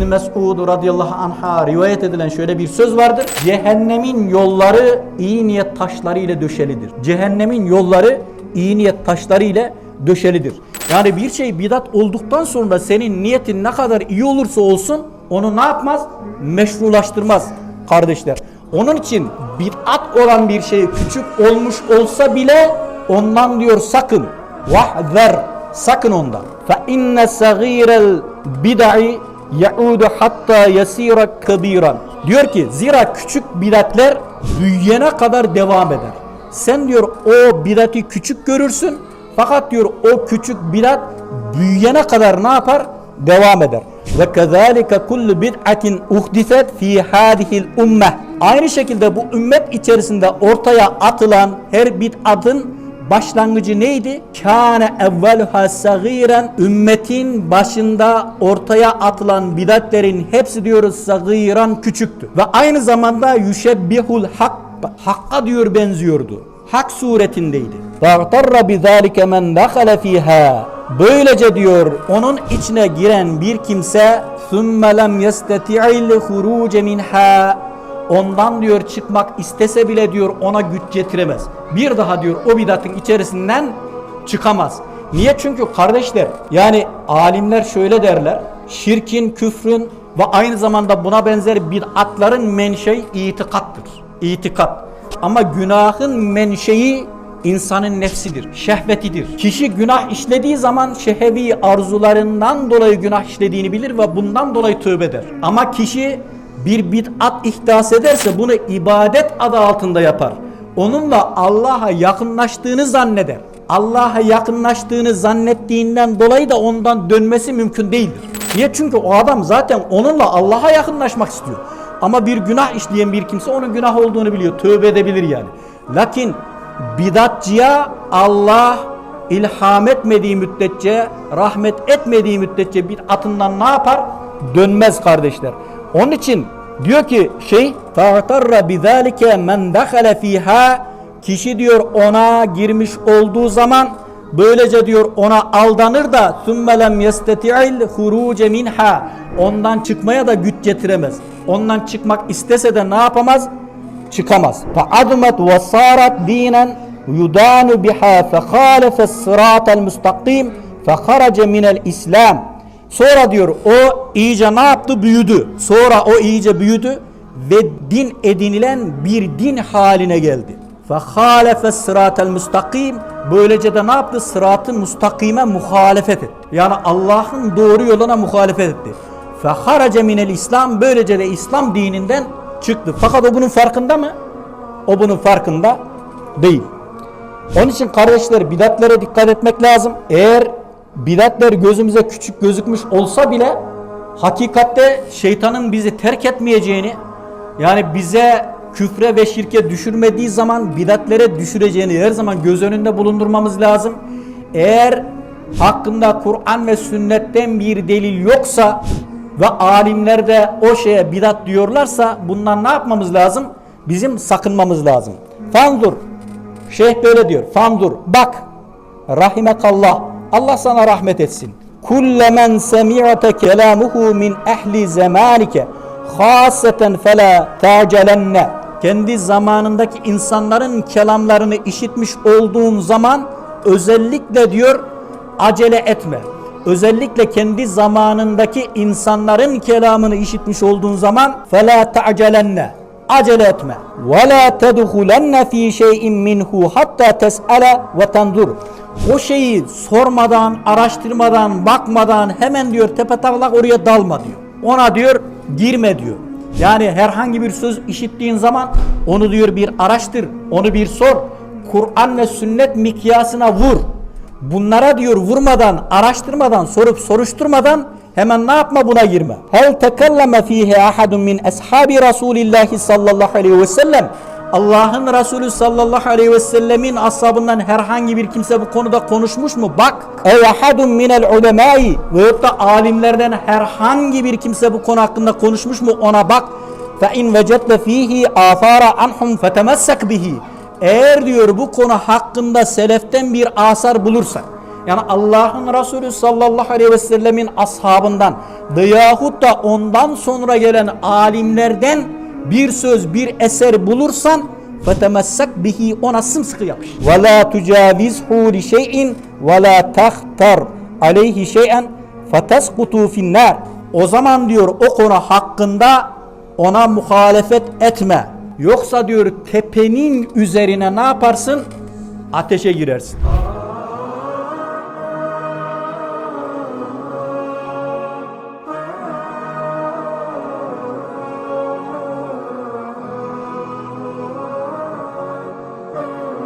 İbn Mesud radıyallahu anha rivayet edilen şöyle bir söz vardır. Cehennemin yolları iyi niyet taşları ile döşelidir. Cehennemin yolları iyi niyet taşları ile döşelidir. Yani bir şey bidat olduktan sonra senin niyetin ne kadar iyi olursa olsun onu ne yapmaz? Meşrulaştırmaz kardeşler. Onun için bid'at olan bir şey küçük olmuş olsa bile ondan diyor sakın. Vahzer sakın ondan. Fe inne sagirel bid'i yaudu hatta yasira kabiran. Diyor ki zira küçük bidatler büyüyene kadar devam eder. Sen diyor o bidati küçük görürsün fakat diyor o küçük bidat büyüyene kadar ne yapar? Devam eder. Ve kezalike kullu bid'atin uhdiset fi hadihil ummeh. Aynı şekilde bu ümmet içerisinde ortaya atılan her bid'atın başlangıcı neydi? Kâne evveluha sagiren ümmetin başında ortaya atılan bidatlerin hepsi diyoruz sagiran küçüktü. Ve aynı zamanda yüşebbihul hak hakka diyor benziyordu. Hak suretindeydi. Fa'tarra bizalike men dakhala fiha. Böylece diyor onun içine giren bir kimse ثُمَّ لَمْ يَسْتَتِعِ الْخُرُوجَ minha ondan diyor çıkmak istese bile diyor ona güç getiremez. Bir daha diyor o bidatın içerisinden çıkamaz. Niye? Çünkü kardeşler yani alimler şöyle derler. Şirkin, küfrün ve aynı zamanda buna benzer bid'atların menşei itikattır. İtikat. Ama günahın menşei insanın nefsidir, şehvetidir. Kişi günah işlediği zaman şehevi arzularından dolayı günah işlediğini bilir ve bundan dolayı tövbe eder. Ama kişi bir bid'at ihdas ederse bunu ibadet adı altında yapar. Onunla Allah'a yakınlaştığını zanneder. Allah'a yakınlaştığını zannettiğinden dolayı da ondan dönmesi mümkün değildir. Niye? Çünkü o adam zaten onunla Allah'a yakınlaşmak istiyor. Ama bir günah işleyen bir kimse onun günah olduğunu biliyor. Tövbe edebilir yani. Lakin bidatçıya Allah ilham etmediği müddetçe, rahmet etmediği müddetçe bir atından ne yapar? Dönmez kardeşler. Onun için diyor ki şey فَاَغْتَرَّ بِذَٰلِكَ مَنْ دَخَلَ ف۪يهَا Kişi diyor ona girmiş olduğu zaman böylece diyor ona aldanır da ثُمَّ لَمْ يَسْتَتِعِ الْخُرُوجَ minha Ondan çıkmaya da güç getiremez. Ondan çıkmak istese de ne yapamaz? Çıkamaz. فَعَدْمَتْ وَصَارَتْ دِينًا يُدَانُ بِهَا فَخَالَفَ الصِّرَاطَ الْمُسْتَقِيمِ فَخَرَجَ مِنَ الْإِسْلَامِ Sonra diyor o iyice ne yaptı? Büyüdü. Sonra o iyice büyüdü ve din edinilen bir din haline geldi. فَخَالَفَ الصِّرَاطَ الْمُسْتَقِيمِ Böylece de ne yaptı? Sırat-ı müstakime muhalefet etti. Yani Allah'ın doğru yoluna muhalefet etti. فَخَرَجَ مِنَ الْإِسْلام Böylece de İslam dininden çıktı. Fakat o bunun farkında mı? O bunun farkında değil. Onun için kardeşler bidatlere dikkat etmek lazım. Eğer bidatler gözümüze küçük gözükmüş olsa bile hakikatte şeytanın bizi terk etmeyeceğini yani bize küfre ve şirke düşürmediği zaman bidatlere düşüreceğini her zaman göz önünde bulundurmamız lazım. Eğer hakkında Kur'an ve sünnetten bir delil yoksa ve alimler de o şeye bidat diyorlarsa bundan ne yapmamız lazım? Bizim sakınmamız lazım. Fandur. Şeyh böyle diyor. Fandur. Bak. Rahimekallah. Allah sana rahmet etsin. Kulle men semi'te kelamuhu min ehli zamanike haseten fela tacelenne. Kendi zamanındaki insanların kelamlarını işitmiş olduğun zaman özellikle diyor acele etme. Özellikle kendi zamanındaki insanların kelamını işitmiş olduğun zaman fela tacelenne. Acele etme. Ve la tedhulenne fi şey'in minhu hatta tes'ale ve tendur. O şeyi sormadan, araştırmadan, bakmadan hemen diyor tepetaklak oraya dalma diyor. Ona diyor girme diyor. Yani herhangi bir söz işittiğin zaman onu diyor bir araştır, onu bir sor. Kur'an ve sünnet mikyasına vur. Bunlara diyor vurmadan, araştırmadan, sorup soruşturmadan hemen ne yapma buna girme. Hel tekelleme fihi ahadun min ashabi Resulillahi sallallahu aleyhi ve sellem. Allah'ın Resulü sallallahu aleyhi ve sellemin ashabından herhangi bir kimse bu konuda konuşmuş mu? Bak. Ev ahadun minel ulemai veyahut da alimlerden herhangi bir kimse bu konu hakkında konuşmuş mu? Ona bak. Fe in vecette fihi afara anhum fetemessek bihi. Eğer diyor bu konu hakkında seleften bir asar bulursak Yani Allah'ın Resulü sallallahu aleyhi ve sellemin ashabından veyahut da ondan sonra gelen alimlerden bir söz, bir eser bulursan fetemessek bihi ona sımsıkı yapış. Ve la tucavizhu li şey'in ve la tahtar aleyhi şey'en feteskutu finnar. O zaman diyor o konu hakkında ona muhalefet etme. Yoksa diyor tepenin üzerine ne yaparsın? Ateşe girersin.